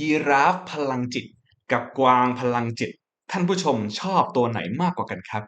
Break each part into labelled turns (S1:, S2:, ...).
S1: ยีราฟพลังจิตกับกวางพลังจิต ท่านผู้ชมชอบตัวไหนมากกว่ากันครับ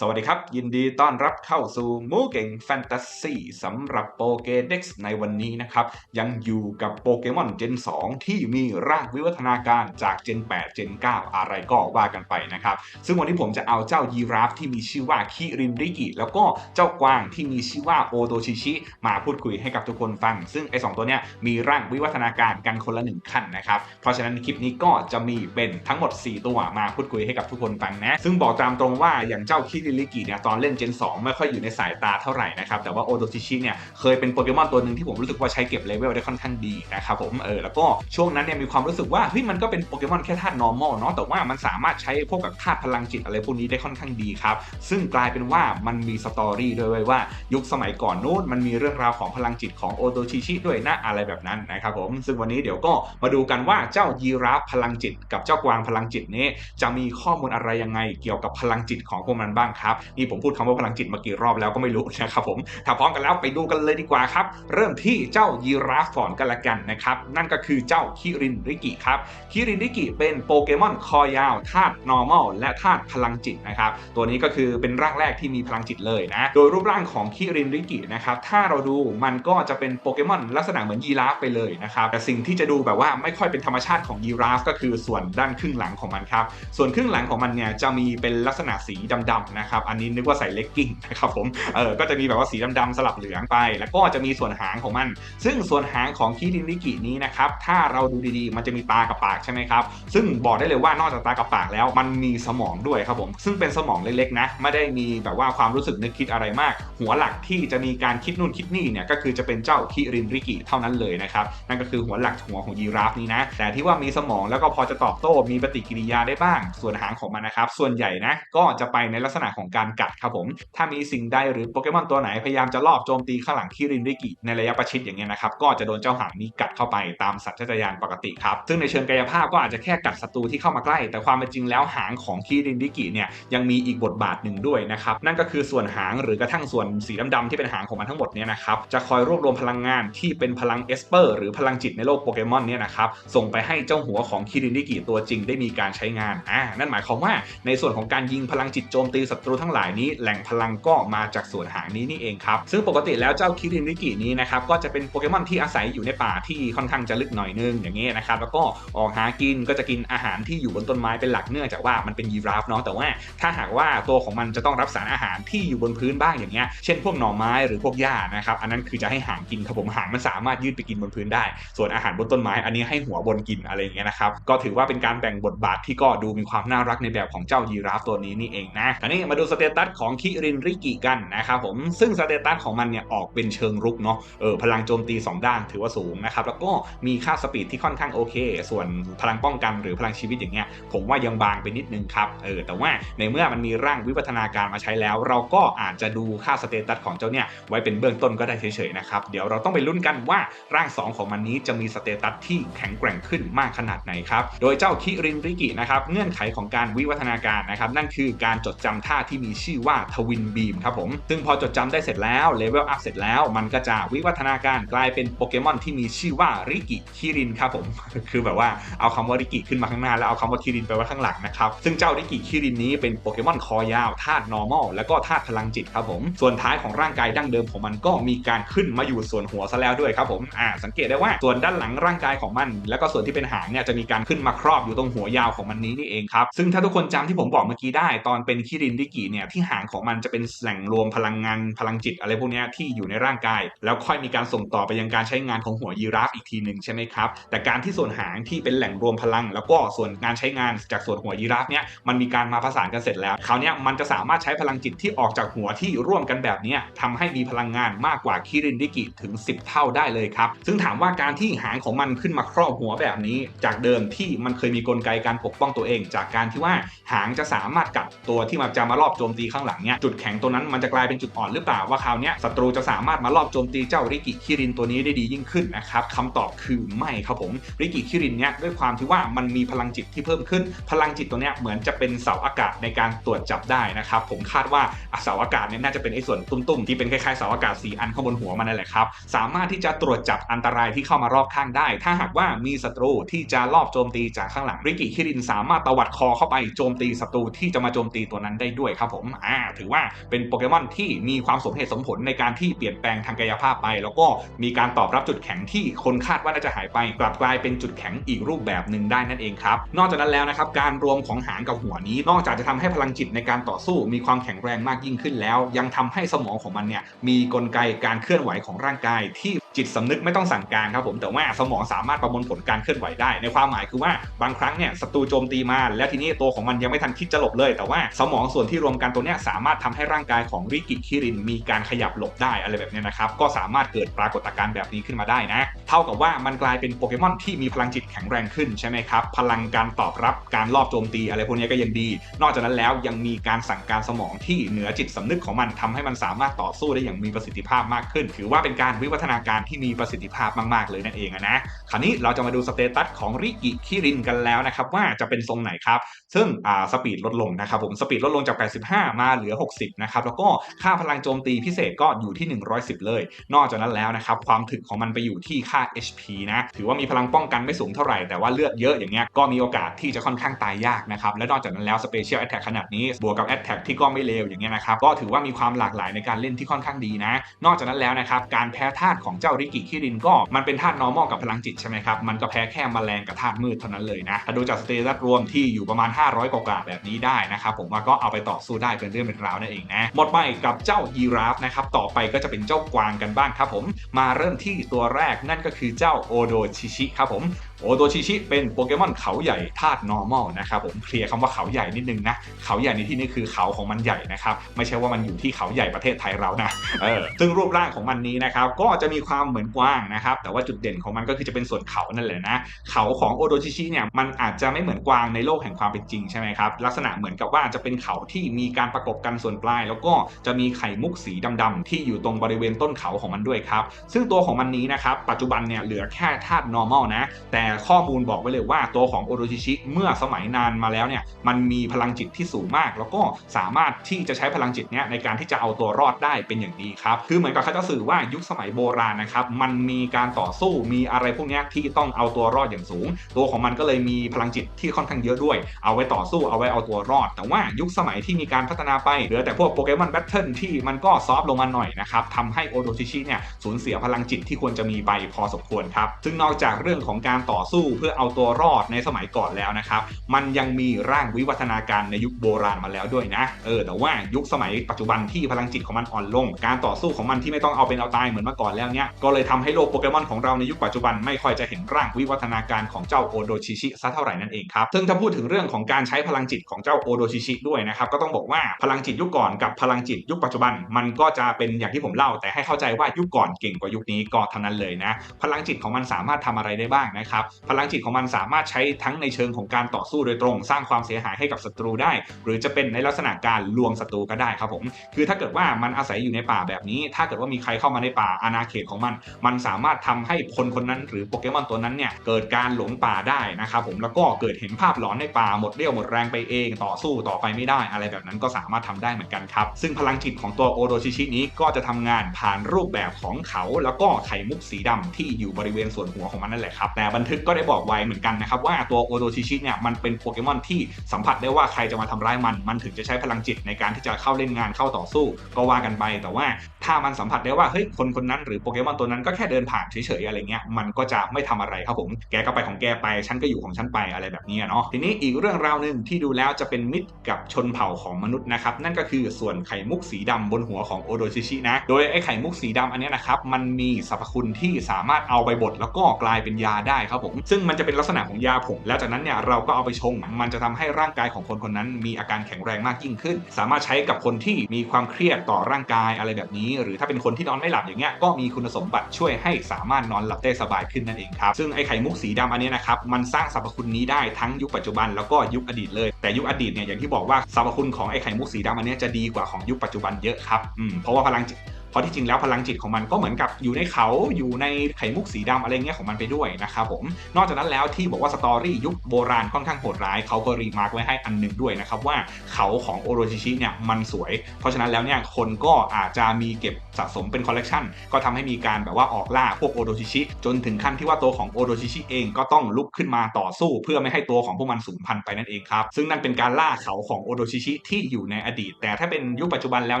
S1: สวัสดีครับ ยินดีต้อนรับเข้าสู่มูเก่งแฟนตาซีสำหรับโปเกเด็กในวันนี้นะครับ ยังอยู่กับโปเกมอนเจน 2 ที่มีร่างวิวัฒนาการจากเจน 8 เจน 9 อะไรก็ว่ากันไปนะครับ ซึ่งวันนี้ผมจะเอาเจ้ายีราฟที่มีชื่อว่าคิรินริกิ แล้วก็เจ้ากวางที่มีชื่อว่าโอโดชิชิ มาพูดคุยให้กับทุกคนฟัง ซึ่งไอ้สองตัวเนี้ยมีร่างวิวัฒนาการกันคนละหนึ่งขั้นนะครับเพราะฉะนั้นคลิปนี้ก็จะมีเป็นทั้งหมด 4 ตัวมาพูดคุยให้กับทุกคนฟังนะซึ่งบอกตามตรงว่าอย่างเจ้าคิริริกิเนี่ยตอนเล่นเจน 2 ไม่ค่อยอยู่ในสายตาเท่าไหร่นะครับแต่ว่าโอโดชิชิเนี่ยเคยเป็นโปเกมอนตัวหนึ่งที่ผมรู้สึกว่าใช้เก็บเลเวลได้ค่อนข้างดีนะครับผมเออแล้วก็ช่วงนั้นเนี่ยมีความรู้สึกว่าเฮ้ยมันก็เป็นโปเกมอนแค่ธาตุ normal เนาะแต่ว่ามันสามารถใช้พวกกับธาตุพลังจิตอะไรพวกนี้ได้ค่อนข้างดีครับซึ่งกลายเป็นว่ามันมีสตอรี่ด้วยวยว่ายุคสมัยก่อนนู้นมันมีเรื่องราวของพลังจิตของโอโดชิชิด้วยนะอะไรแบบนั้นนะครับผมซึ่งวันนี้เดี๋ยวก็มาดูกันว่าเจ้ายีราฟพลังจิต กับเจ้ากวางพลังจิตนี้ จะมีข้อมูลอะไรยังไงเกี่ยวกับพลังจิตของพวกมันบ้างครับนี่ผมพูดคำว่าพลังจิตมากี่รอบแล้วก็ไม่รู้นะครับผมถ้าพร้อมกันแล้วไปดูกันเลยดีกว่าครับ เริ่มที่เจ้ายีราฟฟอนกันละกันนะครับ นั่นก็คือเจ้าคิรินริกิครับคิรินริกิเป็นโปเกมอนคอยาวธาตุ normal และธาตุพลังจิตนะครับตัวนี้ก็คือเป็นร่างแรกที่มีพลังจิตเลยนะโดยรูปร่างของคิรินริกินะครับถ้าเราดูมันก็จะเป็นโปเกมอนลักษณะเหมือนยีราฟไปเลยนะครับแต่สิ่งที่จะดูแบบว่าไม่ค่อยเป็นธรรมชาติของยีราฟก็คือส่วนด้านครึ่งหลังของมันครับส่วนครึ่งหลังของมันเนี่ยจะมีเป็นลักษณะสีดำๆนะครับอันนี้นึกว่าใส่เลกกิ้งนะครับผมเออก็จะมีแบบว่าสีดำๆสลับเหลืองไป แล้วก็จะมีส่วนหางของมัน ซึ่งส่วนหางของคิรินริกินี้นะครับถ้าเราดูดีๆ มันจะมีตากับปากใช่ไหมครับซึ่งบอกได้เลยว่านอกจากตากับปากแล้ว มันมีสมองด้วยครับผมซึ่งเป็นสมองเล็กๆนะไม่ได้มีแบบว่าความรู้สึกนึกคิดอะไรมาก หัวหลักที่จะมีการคิดนู่นคิดนี่เนี่ยก็คือจะเป็นเจ้าคิรินริกิเท่านั้นเลยนะครับนั่นก็คือหัวหลักหัวของยีราฟนี้นะแต่ที่ว่ามีสมองแล้วก็พอจะตอบโต้มีปฏิกิริยาได้บ้าง ส่วนหางของมันนะครับส่วนใหญ่นะก็จะไปในลักษณะของการกัดครับผม ถ้ามีสิ่งใดหรือโปเกมอนตัวไหนพยายามจะลอบโจมตีข้างหลังคิรินริกิในระยะประชิดอย่างเงี้ยนะครับก็จะโดนเจ้าหางนี้กัดเข้าไปตามสัญชาตญาณปกติครับ ซึ่งในเชิงกายภาพก็อาจจะแค่กัดศัตรูที่เข้ามาใกล้ แต่ความเป็นจริงแล้วหางของคิรินริกิเนี่ยยังมีอีกบทบาทหนึ่งด้วยนะครับนั่นก็คือส่วนหางหรือกระทั่งส่วนสีดำๆที่เป็นหางของมันทั้งหมดเนี่ยนะครับจะคอยรวบรวมพลังงานที่เป็นพลังเอสเปอร์หรือพลังจิตในโลกโปเกมอนเนี่ยนะครับส่งไปให้เจ้าหัวของคิรินริกิตัวจริงได้มีการใช้งานอ่านั่นหมายความว่าในส่วนของการยิงพลังจิตโจมตีศัตรูทั้งหลายนี้แหล่งพลังก็มาจากส่วนหางนี้นี่เองครับ ซึ่งปกติแล้วเจ้าคิรินริกินี้นะครับก็จะเป็นโปเกมอนที่อาศัยอยู่ในป่าที่ค่อนข้างจะลึกหน่อยนึงอย่างเงี้ยนะครับแล้วก็ออกหากินก็จะกินอาหารที่อยู่บนต้นไม้เป็นหลักเนื่องจากว่ามันเป็นยีราฟเนาะแต่ว่าถ้าหากว่าตัวของมันจะต้องรับสารอาหารที่อยู่บนพื้นบ้างอย่างเงี้ยเช่นพวกหน่อไม้หรือพวกหญ้านะครับอันนั้นคือจะให้หางกินครับผมหางมันสามารถยืดไปกินบนพื้นได้ ส่วนอาหารบนต้นไม้อันนี้ให้หัวบนกินอะไรอย่างเงี้ยนะครับก็ถือว่าเป็นการแบ่งบทบาทที่ก็ดูมีความน่ารักในแบบของเจ้ายีราฟตัวนี้นี่เองนะทีนี้มาดูสเตตัสของคิรินริกิกันนะครับผมซึ่งสเตตัสของมันเนี่ยออกเป็นเชิงรุกเนาะเออพลังโจมตี 2 ด้านถือว่าสูงนะครับแล้วก็มีค่าสปีดที่ค่อนข้างโอเค ส่วนพลังป้องกันหรือพลังชีวิตอย่างเงี้ยผมว่ายังบางไปนิดนึงครับเออแต่ว่าในเมื่อมันมีร่างวิวัฒนาการมาใช้แล้ว เราก็อาจจะดูค่าสเตตัสของเจ้าเนี่ยไว้เป็นเบื้องต้นก็ได้เฉยๆนะครับเดี๋ยวเราต้องไปลุ้นกันว่าร่าง 2 ของมันนี้จะมีสเตตัสที่แข็งแกร่งขึ้นมากขนาดไหนครับโดยเจ้าคิรินริกินะครับเงื่อนไขของการวิวัฒนาการนะครับนั่นคือการจดจำท่าที่มีชื่อว่าทวินบีมครับผม ซึ่งพอจดจำได้เสร็จแล้วเลเวลอัพเสร็จแล้ว มันก็จะวิวัฒนาการกลายเป็นโปเกมอนที่มีชื่อว่าริกิคิรินครับผม คือแบบว่าเอาคำว่าริกิขึ้นมาข้างหน้าแล้วเอาคำว่าคิรินไปไว้ข้างหลังนะครับ ซึ่งเจ้าริกิคิรินนี้เป็นโปเกมอนคอยาวธาตุ normal แล้วก็ธาตุพลังจิตครับผม ส่วนท้ายของร่างกายดั้งเดิมของมันก็มีการขึ้นมาอยู่ส่วนหัวซะแล้วด้วยครับผม อ่า สังเกตได้ว่าส่วนด้านหลังร่างกายของมัน แล้วก็ส่วนที่เป็นหางเนี่ยจะมีการขึ้นมาครอบอยู่ตรงหัวยาวของมันนี้นี่เองครับ ซึ่งถ้าทุกคนจำที่ผมบอกเมื่อกี้ได้ตอนเป็นคิรินริกิเนี่ยที่หางของมันจะเป็นแหล่งรวมพลังงานพลังจิตอะไรพวกนี้ที่อยู่ในร่างกาย แล้วค่อยมีการส่งต่อไปยังการใช้งานของหัวยีราฟอีกทีหนึ่งใช่ไหมครับแต่การที่ส่วนหางที่เป็นแหล่งรวมพลัง แล้วก็ส่วนงานใช้งานจากส่วนหัวยีราฟเนี่ยมันมีการมาผสานกันเสร็จแล้วคราวนี้มันจะสามารถใช้พลังจิตที่ออกจากหัวที่ร่วมกันแบบนี้ยทำให้มีพลังงานมากกว่าคิรินริกิถึง 10 เท่าได้เลยครับซึ่งถามว่าการที่หางของมันขึ้นมาครอบหัวแบบนี้ จากเดิมที่มันเคยมีกลไกการปกป้องตัวเอง จากการที่ว่าหางจะสามารถกัดตัวที่มันจะมาารอบโจมตีข้างหลังเนี่ยจุดแข็งตัวนั้นมันจะกลายเป็นจุดอ่อนหรือเปล่าว่าคราวนี้ศัตรูจะสามารถมารอบโจมตีเจ้าริกิคิรินตัวนี้ได้ดียิ่งขึ้นนะครับคำตอบคือไม่ครับผมริกิคิรินเนี่ยด้วยความที่ว่ามันมีพลังจิตที่เพิ่มขึ้น พลังจิตตัวเนี้ยเหมือนจะเป็นเสาอากาศในการตรวจจับได้นะครับผมคาดว่าเสาอากาศเนี่ยน่าจะเป็นไอ้ส่วนตุ้มๆที่เป็นคล้ายๆเสาอากาศสีอันข้างบนหัวมันนั่นแหละครับสามารถที่จะตรวจจับอันตรายที่เข้ามารอบข้างได้ ถ้าหากว่ามีศัตรูที่จะรอบโจมตีจากข้างหลังริกิคิรินสามารถตวัดคอเข้าไปโจมตีศัตรูที่จะมาโจมตีตัวนั้นได้ด้วยครับผมอ่าถือว่าเป็นโปเกมอนที่มีความสมเหตุสมผลในการที่เปลี่ยนแปลงทางกายภาพไป แล้วก็มีการตอบรับจุดแข็งที่คนคาดว่าน่าจะหายไป กลับกลายเป็นจุดแข็งอีกรูปแบบหนึ่งได้นั่นเองครับ นอกจากนั้นแล้วนะครับการรวมของหางกับหัวนี้ นอกจากจะทำให้พลังจิตในการต่อสู้มีความแข็งแรงมากยิ่งขึ้นแล้ว ยังทำให้สมองของมันเนี่ยมีกลไกการเคลื่อนไหวของร่างกายที่จิตสำนึกไม่ต้องสั่งการครับผมแต่ว่าสมองสามารถประมวลผลการเคลื่อนไหวได้ ในความหมายคือว่าบางครั้งเนี่ยศัตรูโจมตีมาแล้วทีนี้ตัวของมันยังไม่ทันคิดจะหลบเลย แต่ว่าสมองส่วนที่รวมกันตัวเนี้ยสามารถทำให้ร่างกายของริกิคิรินมีการขยับหลบได้อะไรแบบนี้นะครับ ก็สามารถเกิดปรากฏการณ์แบบนี้ขึ้นมาได้นะ เท่ากับว่ามันกลายเป็นโปเกมอนที่มีพลังจิตแข็งแรงขึ้นใช่ไหมครับ พลังการตอบรับการรอบโจมตีอะไรพวกนี้ก็ยังดี นอกจากนั้นแล้วยังมีการสั่งการสมองที่เหนือจิตสำนึกของมันทำให้มันสามารถต่อสู้ได้อย่างมีประสิทธิภาพมากขึ้น ถือว่าเป็นการวิวัฒนาการที่มีประสิทธิภาพมากๆเลยนั่นเองนะคราวนี้เราจะมาดูสเตตัสของริกิคิรินกันแล้วนะครับว่าจะเป็นทรงไหนครับซึ่งอ่าสปีดลดลงนะครับผมสปีดลดลงจาก85 มาเหลือ 60 นะครับ แล้วก็ค่าพลังโจมตีพิเศษก็อยู่ที่ 110 เลย นอกจากนั้นแล้วนะครับ ความถึกของมันไปอยู่ที่ค่า HP นะ ถือว่ามีพลังป้องกันไม่สูงเท่าไหร่ แต่ว่าเลือดเยอะอย่างเงี้ย ก็มีโอกาสที่จะค่อนข้างตายยากนะครับ และนอกจากนั้นแล้วสเปเชียลแอตแทกขนาดนี้ บวกกับแอตแทกที่ก็ไม่เลวอย่างเงี้ยนะครับ ก็ถือว่ามีความหลากหลายในการเล่นที่ค่อนข้างดีนะ นอกจากนั้นแล้วนะครับ การแพ้ธาตุของเจ้าริกิคิรินก็มันเป็นธาตุ normal กับพลังจิตใช่ไหมครับ มันก็แพ้แค่แมลงกับธาตุมืดเท่านั้นเลยนะถ้าดูจากสเตตัสรวมที่อยู่ประมาณ 500 กว่าแบบนี้ได้นะครับผมว่าก็เอาไปต่อ่อสู้ได้เป็นเรื่องเป็นราวนั่นเองนะหมดไปกับเจ้ายีราฟนะครับต่อไปก็จะเป็นเจ้ากวางกันบ้างครับผม มาเริ่มที่ตัวแรกนั่นก็คือเจ้าโอโดชิชิครับผม โอโดชิชิเป็นโปเกมอนเขาใหญ่ธาตุ normal นะครับผมเคลียร์คำว่าเขาใหญ่นิดนึงนะ เขาใหญ่ในที่นี้คือเขาของมันใหญ่นะครับ ไม่ใช่ว่ามันอยู่ที่เขาใหญ่ประเทศไทยเรานะเออซึ่งรูปร่างของมันนี้นะครับก็จะมีความเหมือนกว้างนะครับ แต่ว่าจุดเด่นของมันก็คือจะเป็นส่วนเขานั่นแหละนะ เขาของโอโดชิชิเนี่ยมันอาจจะไม่เหมือนกวางในโลกแห่งความเป็นจริงใช่ไหมครับ ลักษณะเหมือนกับว่าจะเป็นเขาที่มีการประกบกันส่วนปลาย แล้วก็จะมีไข่มุกสีดำๆที่อยู่ตรงบริเวณต้นเขาของมันด้วยครับซึ่งตัวของมันนี้นะครับปัจจุบันเนี่ยเหลือแค่ธาตุ normal นะแต่ข้อมูลบอกไว้เลยว่าตัวของโอโดชิชิเมื่อสมัยนานมาแล้วเนี่ยมันมีพลังจิตที่สูงมาก แล้วก็สามารถที่จะใช้พลังจิตเนี้ยในการที่จะเอาตัวรอดได้เป็นอย่างดีครับคือเหมือนกับเขาจะสื่อว่ายุคสมัยโบราณนะครับมันมีการต่อสู้มีอะไรพวกเนี้ยที่ต้องเอาตัวรอดอย่างสูง ตัวของมันก็เลยมีพลังจิตที่ค่อนข้างเยอะด้วย เอาไว้ต่อสู้เอาไว้เอาตัวรอด แต่ว่ายุคสมัยที่มีการพัฒนาไปเหลือแต่พวกโปเกมอนแบทเทิลที่มันก็ซอฟต์ลงมาหน่อยนะครับทำให้โอโดชิชิเนี่ยสูญเสียพลังจิตที่ควรจะมีไปพอสมควรครับซึ่งนอกจากเรื่องของการต่ออสู้เพื่อเอาตัวรอดในสมัยก่อนแล้วนะครับ มันยังมีร่างวิวัฒนาการในยุคโบราณมาแล้วด้วยนะ เออ แต่ว่ายุคสมัยปัจจุบันที่พลังจิตของมันอ่อนลง การต่อสู้ของมันที่ไม่ต้องเอาเป็นเอาตายเหมือนเมื่อก่อนแล้วเนี่ย ก็เลยทำให้โลกโปเกมอนของเราในยุคปัจจุบันไม่ค่อยจะเห็นร่างวิวัฒนาการของเจ้าโอโดชิชิสักเท่าไหร่นั่นเองครับ ซึ่งถ้าพูดถึงเรื่องของการใช้พลังจิตของเจ้าโอโดชิชิด้วยนะครับ ก็ต้องบอกว่าพลังจิตยุคก่อนกับพลังจิตยุคปัจจุบัน มันก็จะเป็นอย่างที่ผมเล่า แต่ให้เข้าใจว่ายุคก่อนเก่งกว่ายุคนี้ก็เท่านั้นเลยนะ พลังจิตของมันสามารถทำอะไรได้บ้างนะครับพลังจิตของมันสามารถใช้ทั้งในเชิงของการต่อสู้โดยตรง สร้างความเสียหายให้กับศัตรูได้ หรือจะเป็นในลักษณะการลวงศัตรูก็ได้ครับผม คือถ้าเกิดว่ามันอาศัยอยู่ในป่าแบบนี้ ถ้าเกิดว่ามีใครเข้ามาในป่าอาณาเขตของมัน มันสามารถทำให้คนคนนั้นหรือโปเกมอนตัวนั้นเนี่ยเกิดการหลงป่าได้นะครับผมแล้วก็เกิดเห็นภาพหลอนในป่าหมดเรี่ยวหมดแรงไปเอง ต่อสู้ต่อไปไม่ได้ อะไรแบบนั้นก็สามารถทำได้เหมือนกันครับ ซึ่งพลังจิตของตัวโอโดชิชินี้ก็จะทำงานผ่านรูปแบบของเขา แล้วก็ไข่มุกสีดำที่อยู่บริเวณส่วนหัวของมันนั่นแหละครับแต่บันทึกก็ได้บอกไว้เหมือนกันนะครับว่าตัวโอโดชิชิเนี่ยมันเป็นโปเกมอนที่สัมผัสได้ว่าใครจะมาทำร้ายมัน มันถึงจะใช้พลังจิตในการที่จะเข้าเล่นงานเข้าต่อสู้ ก็ว่ากันไป แต่ว่าถ้ามันสัมผัสได้ว่าเฮ้ยคนคนนั้นหรือโปเกมอนตัวนั้นก็แค่เดินผ่านเฉยๆอะไรเงี้ยมันก็จะไม่ทำอะไรครับผมแกก็ไปของแกไปฉันก็อยู่ของฉันไปอะไรแบบนี้เนาะทีนี้อีกเรื่องราวหนึ่งที่ดูแล้วจะเป็นมิตรกับชนเผ่าของมนุษย์นะครับนั่นก็คือส่วนไข่มุกสีดำบนหัวของโอโดชิชินะโดยไอ้ไข่มุกสีดำอันนี้นะครับมันมีสรรพคุณที่สามารถเอาไปบดแล้วก็กลายเป็นยาได้ครับผมผมซึ่งมันจะเป็นลักษณะของยาผงแล้วจากนั้นเนี่ยเราก็เอาไปชง มันจะทำให้ร่างกายของคนคนนั้น มีอาการแข็งแรงมากยิ่งขึ้น สามารถใช้กับคนที่มีความเครียดต่อร่างกายอะไรแบบนี้ หรือถ้าเป็นคนที่นอนไม่หลับอย่างเงี้ยก็มีคุณสมบัติช่วยให้สามารถนอนหลับได้สบายขึ้นนั่นเองครับซึ่งไอไข่มุกสีดำอันนี้นะครับมันสร้างสรรพคุณนี้ได้ทั้งยุคปัจจุบันแล้วก็ยุคอดีตเลย แต่ยุคอดีตเนี่ยอย่างที่บอกว่าสรรพคุณของไอไข่มุกสีดำอันนี้จะดีกว่าของยุคปัจจุบันเยอะครับอืมเพราะว่าพลัง เพราะที่จริงแล้วพลังจิตของมันก็เหมือนกับอยู่ในเขาอยู่ในไข่มุกสีดำอะไรเงี้ยของมันไปด้วยนะครับผมนอกจากนั้นแล้วที่บอกว่าสตอรี่ยุคโบราณค่อนข้างโหดร้ายเขาก็รีมาร์กไว้ให้อันหนึ่งด้วยนะครับว่าเขาของโอโรชิชิเนี่ยมันสวย เพราะฉะนั้นแล้วเนี่ยคนก็อาจจะมีเก็บสะสมเป็นคอลเลกชันก็ทำให้มีการแบบว่าออกล่าพวกโอโรชิชิจนถึงขั้นที่ว่าตัวของโอโรชิชิเองก็ต้องลุกขึ้นมาต่อสู้ เพื่อไม่ให้ตัวของพวกมันสูญพันธุ์ไปนั่นเองครับซึ่งนั่นเป็นการล่าเขาของโอโรชิชิที่อยู่ในอดีต แต่ถ้าเป็นยุคปัจจุบันแล้ว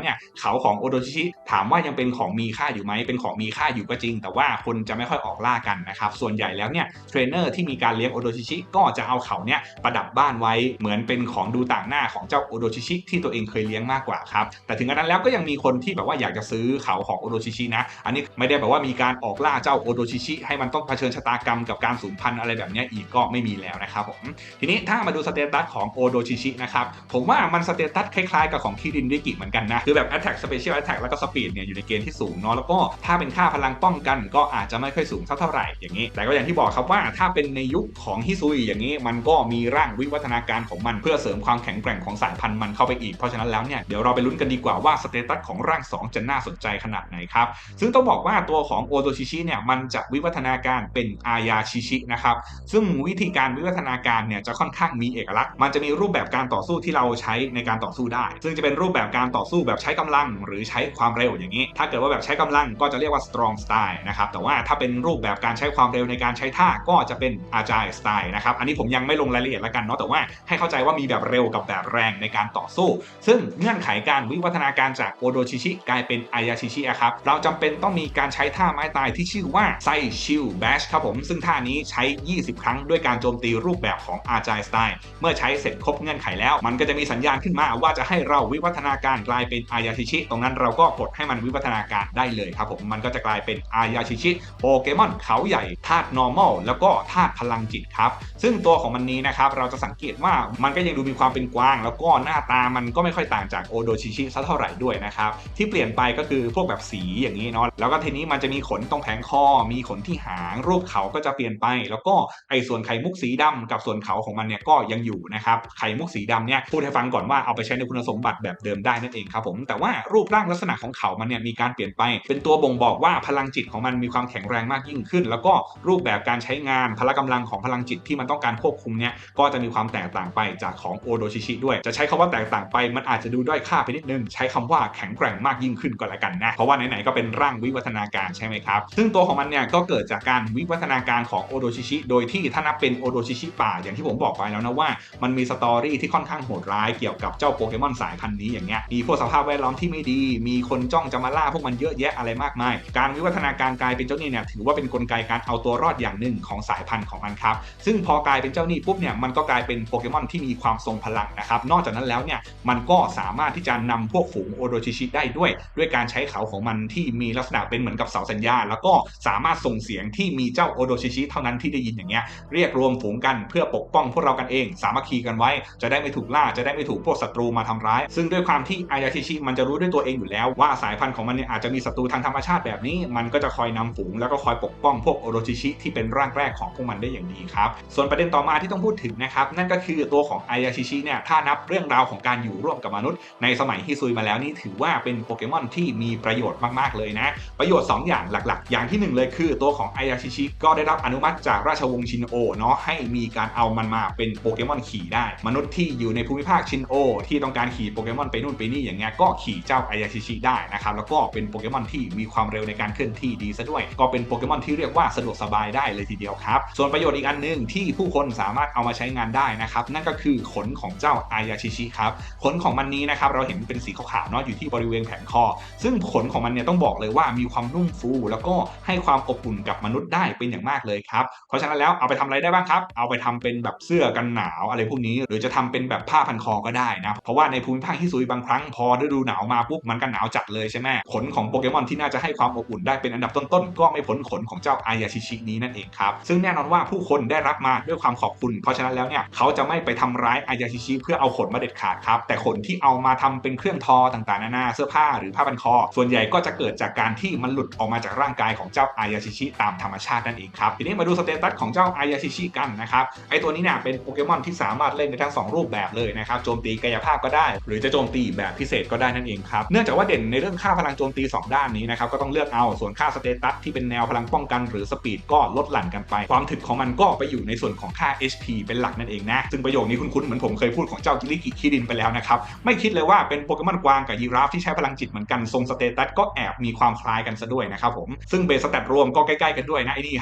S1: เนี่ยเขาของโอโรชิชิถามว่ายังเป็นของมีค่าอยู่ไหมเป็นของมีค่าอยู่ก็จริง แต่ว่าคนจะไม่ค่อยออกล่ากันนะครับส่วนใหญ่แล้วเนี่ยเทรนเนอร์ที่มีการเลี้ยงโอโดชิชิก็จะเอาเขาเนี่ยประดับบ้านไว้เหมือนเป็นของดูต่างหน้าของเจ้าโอโดชิชิที่ตัวเองเคยเลี้ยงมากกว่าครับแต่ถึงกระนั้นแล้วก็ยังมีคนที่แบบว่าอยากจะซื้อเขาของโอโดชิชินะอันนี้ไม่ได้แบบว่ามีการออกล่าเจ้าโอโดชิชิให้มันต้องเผชิญชะตากรรมกับการสูญพันธุ์อะไรแบบนี้อีกก็ไม่มีแล้วนะครับผมทีนี้ถ้ามาดูสเตตัสของโอโดชิชินะครับผมว่ามันสเตตัสคล้ายๆกับของคิรินริกิเหมือนกันนะคือแบบ attack special attack แล้วก็ speed เนี่ยอยู่ในเกณฑ์ที่สูงเนาะแล้วก็ถ้าเป็นค่าพลังป้องกันก็อาจจะไม่ค่อยสูงเท่าเท่าไหร่อย่างนี้ แต่ก็อย่างที่บอกครับว่าถ้าเป็นในยุคของฮิซุยอย่างนี้ มันก็มีร่างวิวัฒนาการของมันเพื่อเสริมความแข็งแกร่งของสายพันธุ์มันเข้าไปอีกเพราะฉะนั้นแล้วเนี่ยเดี๋ยวเราไปลุ้นกันดีกว่าว่าสเตตัสของร่าง 2 จะน่าสนใจขนาดไหนครับซึ่งต้องบอกว่าตัวของโอโตชิชิเนี่ยมันจะวิวัฒนาการเป็นอายาชิชินะครับซึ่งวิธีการวิวัฒนาการเนี่ยจะค่อนข้างมีเอกลักษณ์ มันจะมีรูปแบบการต่อสู้ที่เราใช้ในการต่อสู้ได้ ซึ่งจะเป็นรูปแบบการต่อสู้แบบใช้กำลัง หรือใช้ความเร็วอย่างนี้ถ้าเกิดว่าแบบใช้กำลังก็จะเรียกว่า strong style นะครับแต่ว่าถ้าเป็นรูปแบบการใช้ความเร็วในการใช้ท่าก็จะเป็น agile style นะครับอันนี้ผมยังไม่ลงรายละเอียดล้วกันเนาะแต่ว่าให้เข้าใจว่ามีแบบเร็วกับแบบแรงในการต่อสู้ ซึ่งเงื่อนไขการวิวัฒนาการจากโอโดชิชิกลายเป็นอายาชิชิครับเราจำเป็นต้องมีการใช้ท่าไม้ตายที่ชื่อว่าไซชิลแบชครับผมซึ่งท่านี้ใช้ 20 ครั้งด้วยการโจมตีรูปแบบของ agile style เมื่อใช้เสร็จครบเงื่อนไขแล้ว มันก็จะมีสัญญาณขึ้นมาว่าจะให้เราวิวัฒนาการกลายเป็นอายาชิชิ ตรงนั้นเราก็กดให้มันวิวัฒนาการได้เลยครับผมมันก็จะกลายเป็นอายาชิชิโปเกมอนเขาใหญ่ธาตุ normal แล้วก็ธาตุพลังจิตครับ ซึ่งตัวของมันนี้นะครับเราจะสังเกตว่ามันก็ยังดูมีความเป็นกว้าง แล้วก็หน้าตามันก็ไม่ค่อยต่างจากโอโดชิชิสักเท่าไหร่ด้วยนะครับที่เปลี่ยนไปก็คือพวกแบบสีอย่างนี้เนาะแล้วก็ทีนี้มันจะมีขนตรงแผงคอ มีขนที่หาง รูปเขาก็จะเปลี่ยนไป แล้วก็ไอ้ส่วนไข่มุกสีดำกับส่วนเขาของมันเนี่ยก็ยังอยู่นะครับไข่มุกสีดำเนี่ยพูดให้ฟังก่อนว่าเอาไปใช้ในคุณสมบัติแบบเดิมได้นั่นเองครับผมแต่ว่ารูปร่างลักษณะของเขามันเนี่ยมีการเปลี่ยนไป เป็นตัวบ่งบอกว่าพลังจิตของมันมีความแข็งแรงมากยิ่งขึ้น แล้วก็รูปแบบการใช้งานพละกำลังของพลังจิตที่มันต้องการควบคุมเนี่ยก็จะมีความแตกต่างไปจากของโอโดชิชิด้วย จะใช้คำว่าแตกต่างไปมันอาจจะดูด้อยค่าไปนิดนึง ใช้คำว่าแข็งแกร่งมากยิ่งขึ้นก็แล้วกันนะเพราะว่าไหนๆก็เป็นร่างวิวัฒนาการใช่ไหมครับซึ่งตัวของมันเนี่ยก็เกิดจากการวิวัฒนาการของโอโดชิชิโดยที่ถ้านับเป็นโอโดชิชิป่าอย่างที่ผมบอกไปแล้วนะว่า มันมีสตอรี่ที่ค่อนข้างโหดร้ายเกี่ยวกับเจ้าโปเกมอนสายพันธุ์นี้อย่างเงี้ยมีพวกสภาพแวดล้อมที่ไม่ดี มีคนจ้องจะมาล่าพวกมันเยอะแยะอะไรมากมาย การวิวัฒนาการกลายเป็นเจ้านี่เนี่ยถือว่าเป็นนกลไกการเอาตัวรอดอย่างหนึ่งของสายพันธุ์ของมันครับ ซึ่งพอกลายเป็นเจ้านี่ปุ๊บเนี่ยมันก็กลายเป็นโปเกมอนที่มีความทรงพลังนะครับ นอกจากนั้นแล้วเนี่ยมันก็สามารถที่จะนำพวกฝูงโอโดชิชิได้ด้วย ด้วยการใช้เขาของมันที่มีลักษณะเป็นเหมือนกับเสาสัญญาณ แล้วก็สามารถส่งเสียงที่มีเจ้าโอโดชิชิเท่านั้นที่ได้ยินอย่างเงี้ยเรียกรวมฝูงกันเพื่อปกป้องพวกเรากันเอง สามัคคีกันไว้ จะได้ไม่ถูกล่าจะได้ไม่ถูกพวกศัตรูมาทำร้าย ซึ่งด้วยความที่อายาชิชิมันจะรู้ด้วยตัวเองอยู่แล้วว่าสายพันธุ์ของมันเนี่ยอาจจะมีศัตรูทางธรรมชาติแบบนี้ มันก็จะคอยนำฝูงแล้วก็คอยปกป้องพวกโอโดชิชิที่เป็นร่างแรกของพวกมันได้อย่างดีครับส่วนประเด็นต่อมาที่ต้องพูดถึงนะครับนั่นก็คือตัวของไอยาชิชิเนี่ยถ้านับเรื่องราวของการอยู่ร่วมกับมนุษย์ ในสมัยฮิซุยมาแล้วนี่ถือว่าเป็นโปเกมอนที่มีประโยชน์มากๆเลยนะ ประโยชน์ 2 อย่างหลักๆ อย่างที่ 1 เลยคือ ตัวของไอยาชิชิก็ได้รับอนุมัติจากราชวงศ์ชินโอเนาะให้มีการเอามันมาเป็นโปเกมอนขี่ได้ มนุษย์ที่อยู่ในภูมิภาคชินโอ ที่ต้องการขี่โปเกมอนไปนู่นไปนี่อย่างเงี้ยก็ขี่เจ้าอยาชิชิได้นะครับแล้วก็เป็นโปเกมอนที่มีความเร็วในการเคลื่อนที่ดีซะด้วย ก็เป็นโปเกมอนที่เรียกว่าสะดวกสบายได้เลยทีเดียวครับ ส่วนประโยชน์อีกอันหนึ่งที่ผู้คนสามารถเอามาใช้งานได้นะครับ นั่นก็คือขนของเจ้าอายาชิชิครับ ขนของมันนี้นะครับเราเห็นเป็นสีขาวๆเนาะอยู่ที่บริเวณแผงคอ ซึ่งขนของมันเนี่ยต้องบอกเลยว่ามีความนุ่มฟู แล้วก็ให้ความอบอุ่นกับมนุษย์ได้เป็นอย่างมากเลยครับ เพราะฉะนั้นแล้วเอาไปทำอะไรได้บ้างครับ เอาไปทำเป็นแบบเสื้อกันหนาวอะไรพวกนี้ หรือจะทำเป็นแบบผ้าพันคอก็ได้นะ เพราะว่าในภูมิภาคที่ซุยบางครั้งพอฤดูหนาวมาปุ๊บมันก็หนาวจัดเลยใช่ไหมน่ๆ ขนของโปเกมอนที่น่าจะให้ความอบอุ่นได้เป็นอันดับต้นๆ ก็ไม่พ้นขนของเจ้าอายาชิชินี้นั่นเองครับ ซึ่งแน่นอนว่าผู้คนได้รับมาด้วยความขอบคุณ เพราะฉะนั้นแล้วเนี่ยเขาจะไม่ไปทำร้ายอายาชิชิเพื่อเอาขนมาเด็ดขาดครับ แต่ขนที่เอามาทำเป็นเครื่องทอต่างๆ นานา เสื้อผ้าหรือผ้าพันคอ ส่วนใหญ่ก็จะเกิดจากการที่มันหลุดออกมาจากร่างกายของเจ้าอายาชิชิตามธรรมชาตินั่นเองครับ ทีนี้มาดูสเตตัสของเจ้าอายาชิชิกันนะครับ ไอตัวนี้เนี่ยเป็นโปเกมอนที่สามารถเล่นได้ทั้งสองรูปแบบเลยนะครับ โจมตีกายภาพก็ได้ หรือจะโจมตีแบบพิเศษก็ได้นั่นเองครับ เนื่องจากว่าเด่นในเรื่องค่าพลังโจมตี 2 ด้านนี้นะครับก็ต้องเลือกเอาส่วนค่าสเตตัสที่เป็นแนวพลังป้องกันหรือสปีดก็ลดหลั่นกันไป ความถึกของมันก็ไปอยู่ในส่วนของค่า HP เป็นหลักนั่นเองนะ ซึ่งประโยคนี้คุ้นๆเหมือนผมเคยพูดของเจ้ากิริกิคิรินไปแล้วนะครับ ไม่คิดเลยว่าเป็นโปเกมอนกวางกับยีราฟที่ใช้พลังจิตเหมือนกันทรงสเตตัสก็แอบมีความคล้ายกันซะด้วยนะครับผมซึ่งเบสสแตทรวมก็ใกล้ๆกันด้วยนะไอ้นี่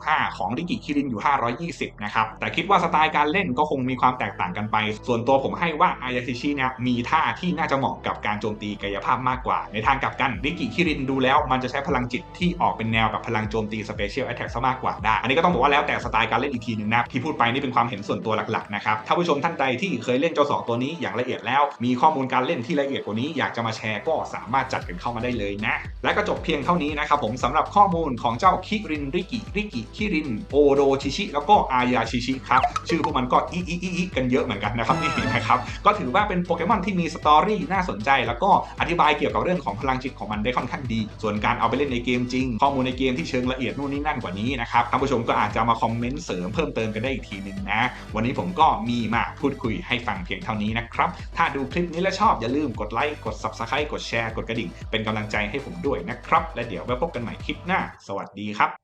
S1: 525 ของลิกิคิรินอยู่ 520นะครับแต่คิดว่าสไตล์การเล่นก็คงมีความแตกต่างกันไป ส่วนตัวผมให้ว่าอายาชิชิเนี่ยมีท่าที่น่าจะเหมาะกับการโจมตีกายภาพมากกว่าในทางกลับกันลิกิคิรินดูแล้วมันจะใช้พลังจิตที่ออกเป็นแนวแบบพลังโจมตีสเปเชียลแอตแทกซะมากกว่าได้ อันนี้ก็ต้องบอกว่าแล้วแต่สไตล์การเล่นอีกทีหนึ่งนะที่พูดไปนี่เป็นความเห็นส่วนตัวหลักๆนะครับถ้าผู้ชมท่านใดที่เคยเล่นเจ้าสองตัวนี้อย่างละเอียดแล้ว มีข้อมูลการเล่นที่ละเอียดกว่านี้อยากจะมาแชร์ก็สามารถจัดกันเข้ามาได้เลยนะและก็จบเพียงเท่านี้นะครับผมสำหรับข้อมูลของเจ้าคิรินริกิริกิคิรินโอโดชิชิแล้วก็อายาชิชิครับชื่อพวกมันก็อีอีอีอีกันเยอะเหมือนกันนะครับนี่นะครับก็ถือว่าเป็นโปเกมอนที่มีสตอรี่น่าสนใจ แล้วก็อธิบายเกี่ยวกับเรื่องของพลังจิตของมันได้ค่อนข้างดี ส่วนการเอาไปเล่นในเกมจริง ข้อมูลในเกมที่เชิงละเอียดนู่นนี่นั่นกว่านี้นะครับท่านผู้ชมก็อาจจะมาคอมเมนต์เสริมเพิ่มเติมกันได้อีกทีหนึ่งนะ วันนี้ผมก็มีมาพูดคุยให้ฟังเพียงเท่านี้นะครับ ถ้าดูคลิปนี้แล้วชอบอย่าลืมกดไลค์ กด Subscribe กดแชร์ กดกระดิ่ง เป็นกำลังใจให้ผมด้วยนะครับ และเดี๋ยวไว้พบกันใหม่คลิปหน้า สวัสดีครับ